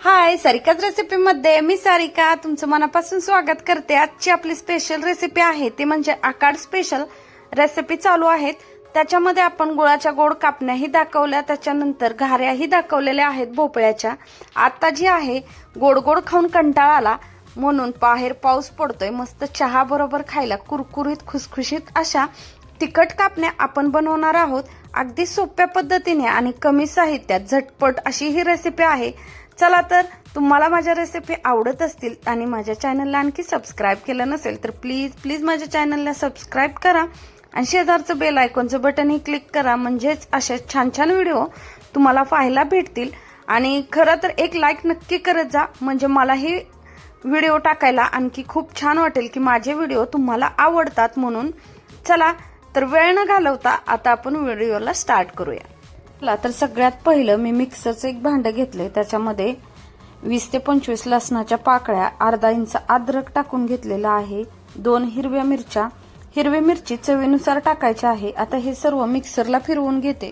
हाय सारिकाच रेसिपीमध्ये मी सारिका तुमचं मनापासून स्वागत करते. आजची आपली स्पेशल रेसिपी आहे ती म्हणजे आकाड स्पेशल रेसिपी चालू आहेत. त्याच्यामध्ये आपण गुळाच्या गोड कापण्याही दाखवल्या त्याच्यानंतर घाऱ्याही दाखवलेल्या आहेत भोपळ्याच्या. आता जी आहे गोड गोड खाऊन कंटाळा आला म्हणून बाहेर पाऊस पडतोय मस्त चहा बरोबर खायला कुरकुरीत खुसखुशीत अशा तिखट कापण्या आपण बनवणार आहोत. अगदी सोप्या पद्धतीने आणि कमी साहित्यात झटपट अशी ही रेसिपी आहे. चला तर तुम्हाला माझ्या रेसिपी आवडत असतील आणि माझ्या चॅनलला आणखी सबस्क्राईब केलं नसेल तर प्लीज प्लीज माझ्या चॅनलला सबस्क्राईब करा आणि शेजारचं बेल आयकॉनचं बटनही क्लिक करा. म्हणजेच असे छान छान व्हिडिओ तुम्हाला पाहायला भेटतील. आणि खरं तर एक लाईक नक्की करत जा. म्हणजे मलाही व्हिडिओ टाकायला आणखी खूप छान वाटेल की माझे व्हिडिओ तुम्हाला आवडतात म्हणून. चला तर वेळ न घालवता आता आपण व्हिडिओला स्टार्ट करूया. ला तर सगळ्यात पहिलं मी मिक्सरचं एक भांडं घेतलंय. त्याच्यामध्ये वीस ते पंचवीस लसणाच्या पाकळ्या अर्धा इंच अद्रक टाकून घेतलेला आहे दोन हिरव्या मिरच्या. हिरवी मिरची चवीनुसार टाकायची आहे. आता हे सर्व मिक्सरला फिरवून घेते.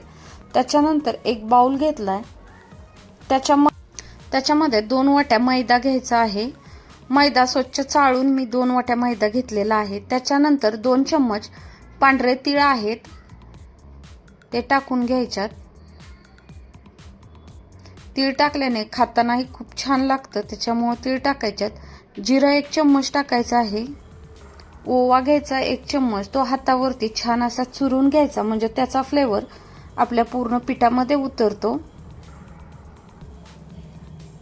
त्याच्यानंतर एक बाउल घेतलाय. त्याच्या त्याच्यामध्ये दोन वाट्या मैदा घ्यायचा आहे. मैदा स्वच्छ चाळून मी दोन वाट्या मैदा घेतलेला आहे. त्याच्यानंतर दोन चम्मच पांढरे तीळ आहेत. ते टाकून घ्यायच्यात. तीळ टाकल्याने खातानाही खूप छान लागतं. त्याच्यामुळं तीळ टाकायच्यात. जिरा एक चम्मच टाकायचा आहे. ओवा घ्यायचा एक चम्मच. तो हातावरती छान असा चुरून घ्यायचा. म्हणजे त्याचा फ्लेवर आपल्या पूर्ण पिठामध्ये उतरतो.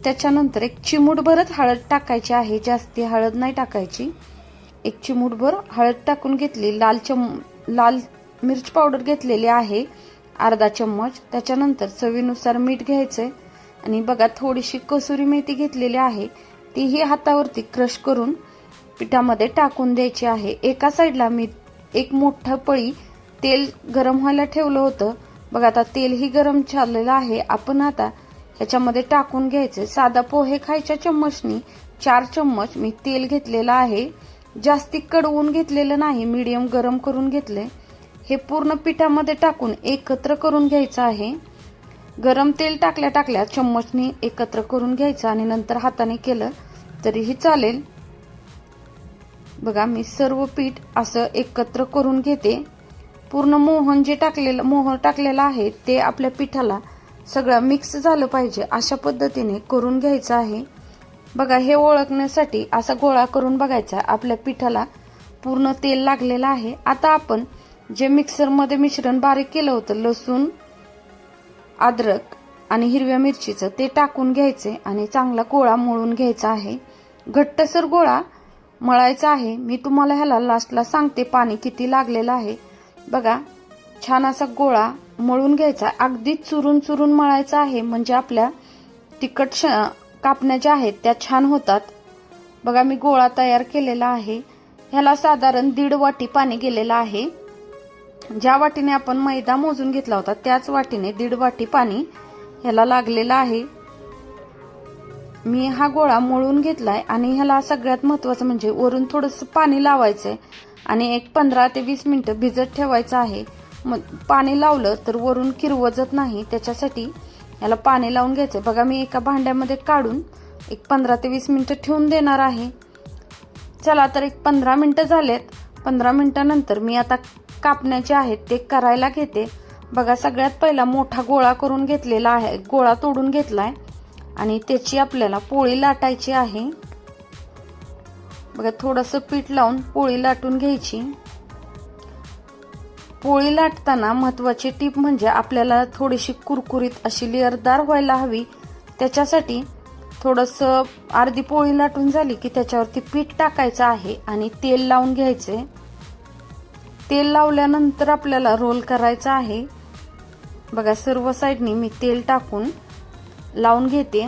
त्याच्यानंतर एक चिमूटभरच हळद टाकायची आहे. जास्ती हळद नाही टाकायची. एक चिमूटभर हळद टाकून घेतली. लाल चम लाल मिरच पावडर घेतलेली आहे. अर्धा चम्मच. त्याच्यानंतर चवीनुसार मीठ घ्यायचंय. आणि बघा थोडीशी कसुरी मेथी घेतलेली आहे. तीही हातावरती क्रश करून पिठामध्ये टाकून द्यायची आहे. एका साईडला मी एक मोठं पळी तेल गरम व्हायला ठेवलं होतं. बघा आता तेलही गरम चाललेलं आहे. आपण आता ह्याच्यामध्ये टाकून घ्यायचे. साधा पोहे खायच्या चम्मचनी चार चम्मच मी तेल घेतलेलं आहे. जास्ती कडवून घेतलेलं नाही. मीडियम गरम करून घेतले हे पूर्ण पिठामध्ये टाकून एकत्र करून घ्यायचं आहे. गरम तेल टाकल्या टाकल्या चम्मचनी एकत्र करून घ्यायचं आणि नंतर हाताने केलं तरीही चालेल. बघा मी सर्व पीठ असं एकत्र करून घेते. पूर्ण मोहन जे टाकलेलं मोहन टाकलेलं आहे ते आपल्या पिठाला सगळं मिक्स झालं पाहिजे. अशा पद्धतीने करून घ्यायचं आहे. बघा हे ओळखण्यासाठी असा गोळा करून बघायचा. आपल्या पिठाला पूर्ण तेल लागलेलं आहे. आता आपण जे मिक्सरमध्ये मिश्रण बारीक केलं होतं लसूण अद्रक आणि हिरव्या मिरचीचं ते टाकून घ्यायचे आणि चांगला गोळा मळून घ्यायचा आहे. घट्टसर गोळा मळायचा आहे. मी तुम्हाला ह्याला लास्टला सांगते पाणी किती लागलेलं आहे. बघा छान असा गोळा मळून घ्यायचा. अगदी चुरून चुरून मळायचा आहे. म्हणजे आपल्या तिखट छ कापण्या ज्या आहेत त्या छान होतात. बघा मी गोळा तयार केलेला आहे. ह्याला साधारण दीड वाटी पाणी गेलेलं आहे. ज्या वाटीने आपण मैदा मोजून घेतला होता त्याच वाटीने दीड वाटी पाणी ह्याला लागलेलं आहे. मी हा गोळा मळून घेतलाय आणि ह्याला सगळ्यात महत्वाचं म्हणजे वरून थोडस पाणी लावायचंय आणि एक पंधरा ते वीस मिनिटं भिजत ठेवायचं आहे. मग पाणी लावलं तर वरून किरवजत नाही त्याच्यासाठी याला पाणी लावून घ्यायचं बघा मी एका भांड्यामध्ये काढून एक पंधरा ते वीस मिनिटं ठेवून देणार आहे. चला तर एक पंधरा मिनिटं झालेत. पंधरा मिनिटानंतर मी आता कापण्याचे आहेत ते करायला घेते. बघा सगळ्यात पहिला मोठा गोळा करून घेतलेला आहे. गोळा तोडून घेतलाय. आणि त्याची आपल्याला पोळी लाटायची आहे. बघा थोडंसं पीठ लावून पोळी लाटून घ्यायची. पोळी लाटताना महत्वाची टीप म्हणजे आपल्याला थोडीशी कुरकुरीत अशी लेअरदार व्हायला हवी. त्याच्यासाठी थोडंसं अर्धी पोळी लाटून झाली की त्याच्यावरती पीठ टाकायचं आहे आणि तेल लावून घ्यायचे तेल लावल्यानंतर आपल्याला रोल करायचा आहे. बघा सर्व साईडनी मी तेल टाकून लावून घेते.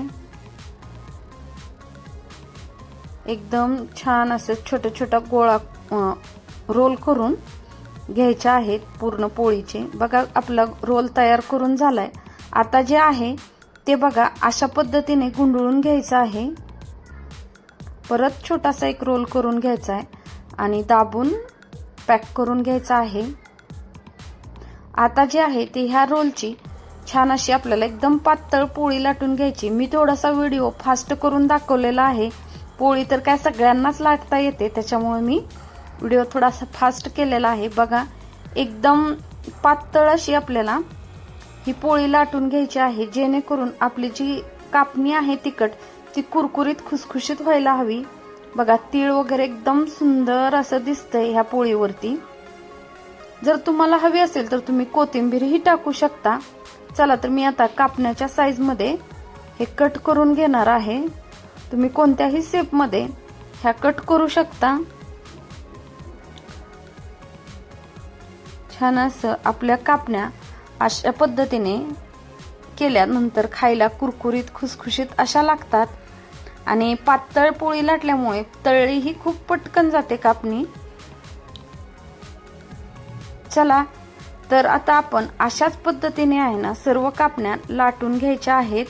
एकदम छान असं छोटं छोटा गोळा रोल करून घ्यायचे आहेत पूर्ण पोळीचे. बघा आपला रोल तयार करून झालाय. आता जे आहे ते बघा अशा पद्धतीने गुंडळून घ्यायचं आहे. परत छोटासा एक रोल करून घ्यायचा आहे आणि दाबून पॅक करून घ्यायचा आहे. आता जे आहे ते ह्या रोलची छान अशी आपल्याला एकदम पातळ पोळी लाटून घ्यायची. मी थोडासा व्हिडिओ फास्ट करून दाखवलेला आहे. पोळी तर काय सगळ्यांनाच लाटता येते त्याच्यामुळे मी व्हिडिओ थोडासा फास्ट केलेला आहे. बघा एकदम पातळ अशी आपल्याला ही पोळी लाटून घ्यायची आहे. जेणेकरून आपली जी कापणी आहे तिखट ती कुरकुरीत खुसखुशीत व्हायला हवी. बघा तीळ वगैरे एकदम सुंदर असं दिसतंय ह्या पोळीवरती. जर तुम्हाला हवी असेल तर तुम्ही कोथिंबीरही टाकू शकता. चला तर मी आता कापण्याच्या साईजमध्ये हे कट करून घेणार आहे. तुम्ही कोणत्याही शेपमध्ये ह्या कट करू शकता. छान असं आपल्या कापण्या अशा पद्धतीने केल्यानंतर खायला कुरकुरीत खुसखुशीत अशा लागतात. आणि पातळ पोळी लाटल्यामुळे तळी ही खूप पटकन जाते कापणी. चला तर आता आपण अशाच पद्धतीने आहे ना सर्व कापण्या लाटून घ्यायच्या आहेत.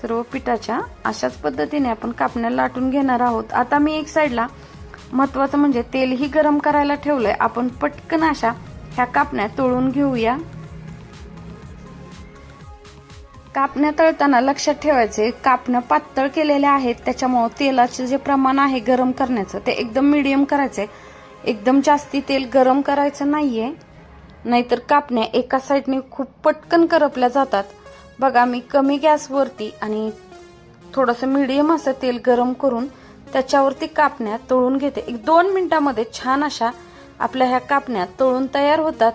सर्व पिठाच्या अशाच पद्धतीने आपण कापण्या लाटून घेणार आहोत. आता मी एक साईडला महत्वाचं म्हणजे तेलही गरम करायला ठेवलंय. आपण पटकन अशा ह्या कापण्या तळून घेऊया. कापण्या तळताना लक्षात ठेवायचे. कापण्या पातळ केलेल्या आहेत. त्याच्यामुळं तेलाचे जे प्रमाण आहे गरम करण्याचं ते एकदम मिडियम करायचंय. एकदम जास्ती तेल गरम करायचं नाहीये. नाहीतर कापण्या एका साईडने खूप पटकन करपल्या जातात. बघा मी कमी गॅसवरती आणि थोडंसं मिडियम असं तेल गरम करून त्याच्यावरती कापण्या तळून घेते. एक दोन मिनिटांमध्ये छान अशा आपल्या ह्या कापण्या तळून तयार होतात.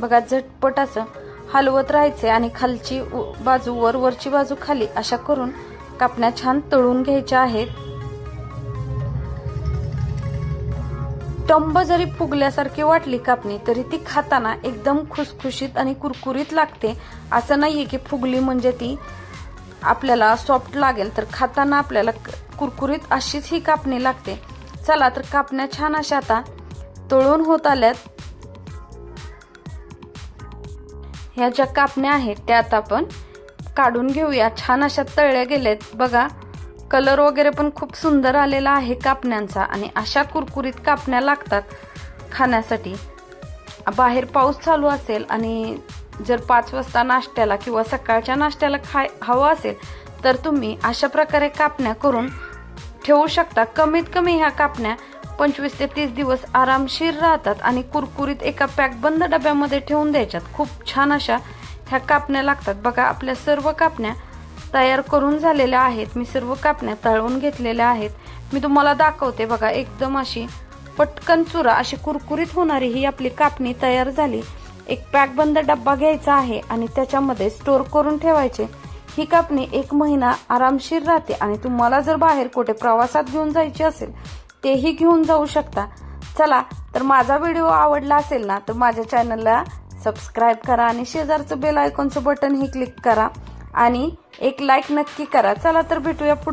बघा झटपट असं हलवत राहायचे आणि खालची बाजू वर वरची बाजू खाली अशा करून कापण्या छान तळून घ्यायच्या आहेत. टंब जरी फुगल्यासारखी वाटली कापणी तरी ती खाताना एकदम खुसखुशीत आणि कुरकुरीत लागते. असं नाहीये की फुगली म्हणजे ती आपल्याला सॉफ्ट लागेल तर खाताना आपल्याला कुरकुरीत अशीच ही कापणी लागते. चला तर कापण्या छान अशा आता तळून होत आल्यात. ह्या ज्या कापण्या आहेत त्या आता आपण काढून घेऊया. छान अशा तळल्या गेल्यात. बघा कलर वगैरे पण खूप सुंदर आलेला आहे कापण्यांचा आणि अशा कुरकुरीत कापण्या लागतात खाण्यासाठी. बाहेर पाऊस चालू असेल आणि जर पाच वाजता नाश्त्याला किंवा सकाळच्या नाश्त्याला खाय हवं असेल तर तुम्ही अशा प्रकारे कापण्या करून ठेवू शकता. कमीत कमी ह्या कापण्या पंचवीस ते तीस दिवस आरामशीर राहतात आणि कुरकुरीत एका पॅक बंद डब्यामध्ये ठेवून द्यायच्यात. खूप छान अशा ह्या कापण्या लागतात. बघा आपल्या सर्व कापण्या तयार करून झालेल्या आहेत. मी सर्व कापण्या तळवून घेतलेल्या आहेत. मी तुम्हाला दाखवते बघा एकदम अशी पटकन चुरा अशी कुरकुरीत होणारी ही आपली कापणी तयार झाली. एक पॅक बंद डब्बा घ्यायचा आहे आणि त्याच्यामध्ये स्टोर करून ठेवायचे. ही कापणी एक महिना आरामशीर राहते आणि तुम्हाला जर बाहेर कुठे प्रवासात घेऊन जायची असेल तेही घेऊन जाऊ शकता. चला तर माझा व्हिडिओ आवडला असेल ना तर माझ्या चॅनलला सबस्क्राईब करा आणि शेजारचं बेल आयकॉनचं बटन ही क्लिक करा. आणि एक लाईक नक्की करा. चला तर भेटूया पुढे.